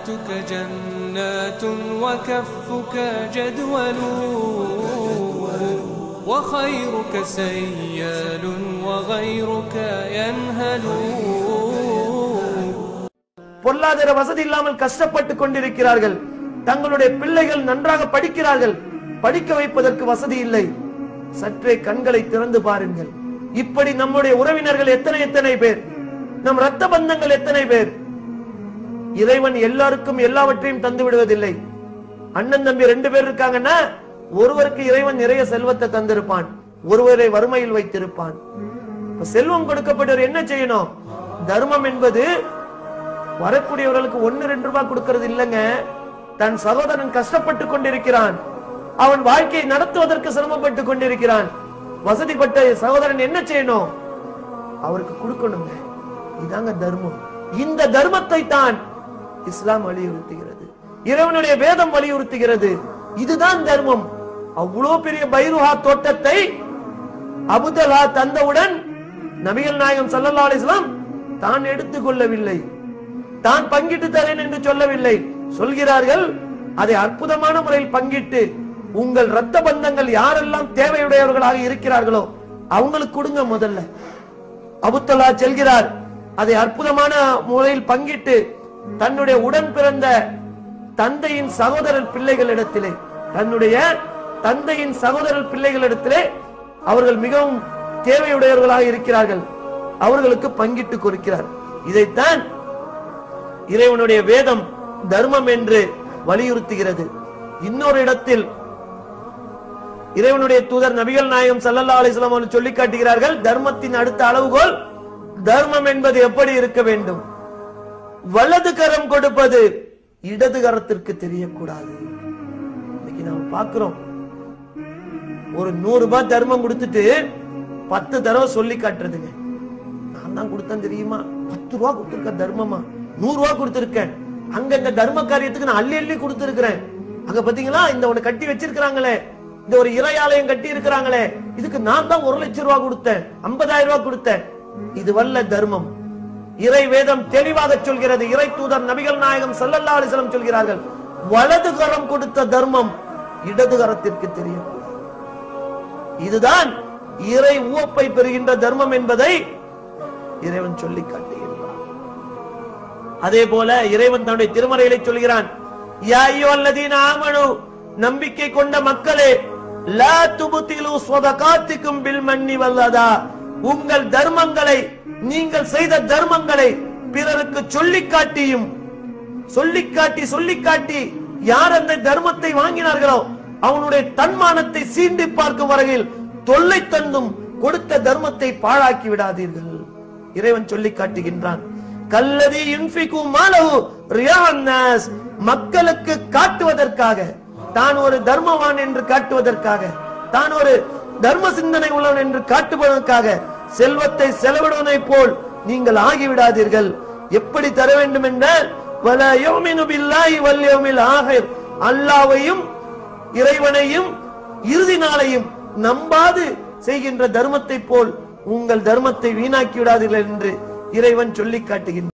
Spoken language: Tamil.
حياتك جنات وكفك جدول وخيرك سيال وغيرك ينهل பொருளாதார வசதி இல்லாமல் கஷ்டப்பட்டு கொண்டிருக்கிறார்கள் தங்களுடைய பிள்ளைகள் நன்றாக படிக்கிறார்கள் படிக்க வைப்பதற்கு வசதி இல்லை சற்றே கண்களை திறந்து பாருங்கள் இப்படி நம்முடைய உறவினர்கள் எத்தனை எத்தனை பேர் நம் ரத்த பந்தங்கள் எத்தனை பேர் இறைவன் எல்லாருக்கும் எல்லாவற்றையும் தந்து விடுவதில்லை. அண்ணன் தம்பி ரெண்டு பேர் இருக்காங்கன்னா ஒருவருக்கு இறைவன் நிறைய செல்வத்தை தந்திருப்பான். ஒருவரை வறுமையில் வைத்திருப்பான். செல்வம் கொடுக்கப்பட்டவர் என்ன செய்யணும்? தர்மம் என்பது வரக்கூடியவர்களுக்கு ஒன்னு ரெண்டு ரூபாய் கொடுக்கறது இல்லைங்க. தன் சகோதரன் கஷ்டப்பட்டு கொண்டிருக்கிறான். அவன் வாழ்க்கையை நடத்துவதற்கு சிரமப்பட்டு கொண்டிருக்கிறான். வசதிப்பட்ட சகோதரன் என்ன செய்யணும்? அவருக்கு கொடுக்கணுங்க. இதாங்க தர்மம். இந்த தர்மத்தை தான் இஸ்லாம் வலியுறுத்துகிறது. இறைவனுடைய வேதம் வலியுறுத்துகிறது. இதுதான் தர்மம். அவ்வளவு பெரிய பைருஹா தோட்டத்தை அபுதலா தந்தவுடன் நபிகள் நாயகம் சல்லல்லா அலிஸ்லாம் தான் எடுத்துக் கொள்ளவில்லை. தான் பங்கிட்டு தரேன் என்று சொல்லவில்லை. சொல்கிறார்கள் அதை அற்புதமான முறையில் பங்கிட்டு உங்கள் ரத்த பந்தங்கள் யாரெல்லாம் தேவையுடையவர்களாக இருக்கிறார்களோ அவங்களுக்கு கொடுங்க முதல்ல. அபுத்தலா செல்கிறார் அதை அற்புதமான முறையில் பங்கிட்டு தன்னுடைய உடன் பிறந்த தந்தையின் சகோதரர் பிள்ளைகளிடத்திலே தன்னுடைய தந்தையின் சகோதரர் பிள்ளைகளிடத்திலே அவர்கள் மிகவும் தேவையுடையவர்களாக இருக்கிறார்கள். அவர்களுக்கு பங்கிட்டு கொடுக்கிறார். இதைத்தான் இறைவனுடைய வேதம் தர்மம் என்று வலியுறுத்துகிறது. இன்னொரு இடத்தில் இறைவனுடைய தூதர் நபிகள் நாயகம் சல்லல்லா அலிஸ்லாம் சொல்லி காட்டுகிறார்கள் தர்மத்தின் அடுத்த அளவுகோல் தர்மம் என்பது எப்படி இருக்க வேண்டும்? வலது கரம் கொடுப்பது இடது கரத்திற்கு தெரியக்கூடாது. இன்னைக்கு நாம பார்க்கிறோம். ஒரு நூறு ரூபாய் தர்மம் கொடுத்துட்டு பத்து தடவை சொல்லி காட்டுறதுங்க. நான் தான் கொடுத்தேன் தெரியுமா? பத்து ரூபா கொடுத்துருக்கேன் தர்மமா? நூறு ரூபா கொடுத்துருக்கேன். அங்க இந்த தர்ம காரியத்துக்கு நான் அள்ளி அள்ளி கொடுத்துருக்கிறேன். அங்க பாத்தீங்களா? இந்த ஒண்ணு கட்டி வச்சிருக்கிறாங்களே. இந்த ஒரு இறையாலயம் கட்டி இருக்கிறாங்களே. இதுக்கு நான் தான் ஒரு லட்சம் ரூபாய் கொடுத்தேன். ஐம்பதாயிரம் ரூபாய் கொடுத்தேன். இது வல்ல தர்மம். இறை வேதம் தெளிவாக சொல்கிறது. இறை தூதர் நபிகள் நாயகம் சல்லல்லா அலைஹி சொல்கிறார்கள் வலது கரம் கொடுத்த தர்மம் இடது கரத்திற்கு தெரியும். இதுதான் இறை உவப்பை பெறுகின்ற தர்மம் என்பதை இறைவன் சொல்லி காட்டுகிறான் அதே போல இறைவன் தன்னுடைய திருமறைகளை சொல்கிறான் யாயோ அய்யுஹல்லதீன நம்பிக்கை கொண்ட மக்களே லா சொத ஸ்வதகாத்திக்கும் பில் மன்னி வல்லதா உங்கள் தர்மங்களை நீங்கள் செய்த தர்மங்களை பிறருக்கு சொல்லிக் காட்டியும் சொல்லிக் காட்டி சொல்லிக் காட்டி யார் அந்த தர்மத்தை வாங்கினார்களோ அவனுடைய தன்மானத்தை சீண்டி பார்க்கும் வரையில் தொல்லை தந்தும் கொடுத்த தர்மத்தை பாழாக்கி விடாதீர்கள். இறைவன் சொல்லிக் காட்டுகின்றான் கல்லதி இன்ஃபிகு மாலஹு ரியான் மக்களுக்கு காட்டுவதற்காக தான் ஒரு தர்மவான் என்று காட்டுவதற்காக தான் ஒரு தர்ம சிந்தனை உள்ளவன் என்று காட்டுவதற்காக செல்வத்தை செலவிடுவதை போல் நீங்கள் ஆகிவிடாதீர்கள். எப்படி தர வேண்டும் என்றால் வல யௌமினு பில்லாஹி ஆகிர் இறைவனையும் இறுதி நாளையும் நம்பாது செய்கின்ற தர்மத்தை போல் உங்கள் தர்மத்தை வீணாக்கி விடாதீர்கள் என்று இறைவன் சொல்லி காட்டுகின்றான்.